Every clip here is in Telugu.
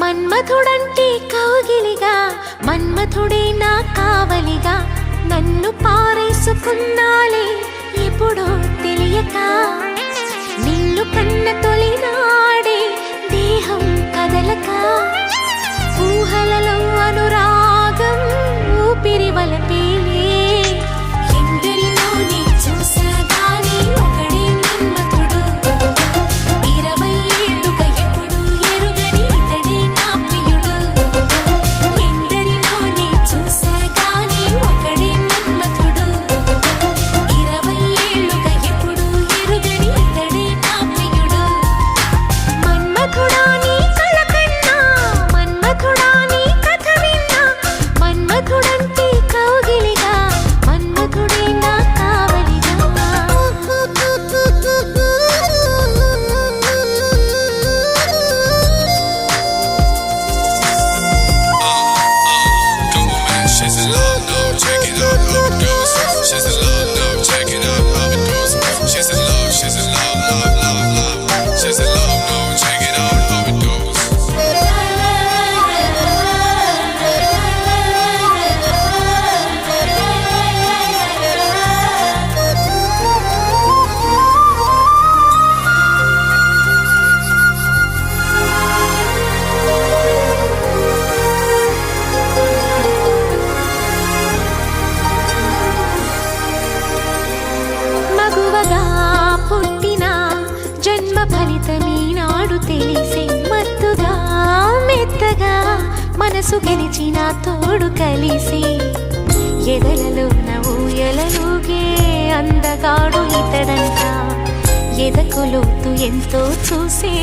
మన్మథుడంటే కౌగిలిగా మన్మథుడే నా కావలిగా. నన్ను పారేసుకున్నాలే ఎప్పుడో తెలియక. నిన్ను కన్న తొలినాడే దేహం కదలక. ఊహలలో అను మగువగా పుట్టిన జన్మ ఫలితమీనాడు తెలిసే మత్తుగా మెత్తగా మనసు గెలిచిన తోడు కలిసి. ఎదలలో ఊయలలుగే అందగాడు ఇతడంట ఎదకు లోతు ఎంతో చూసే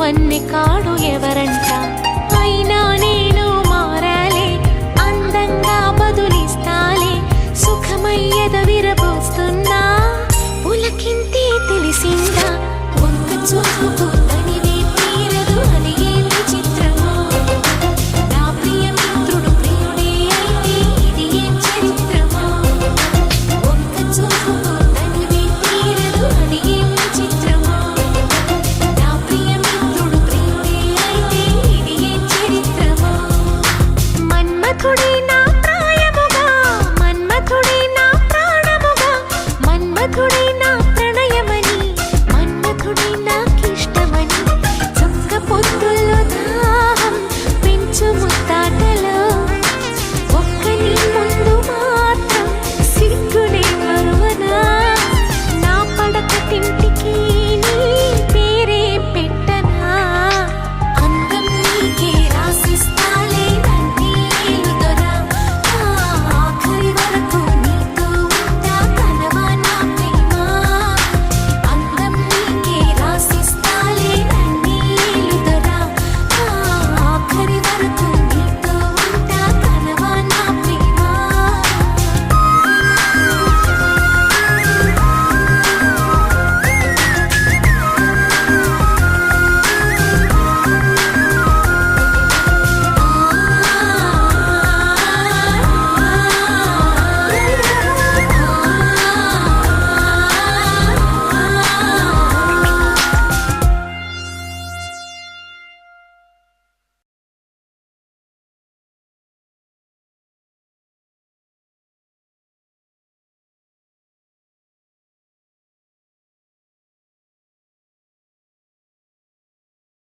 వన్నె కాడు ఎవరంట? అయినా నేను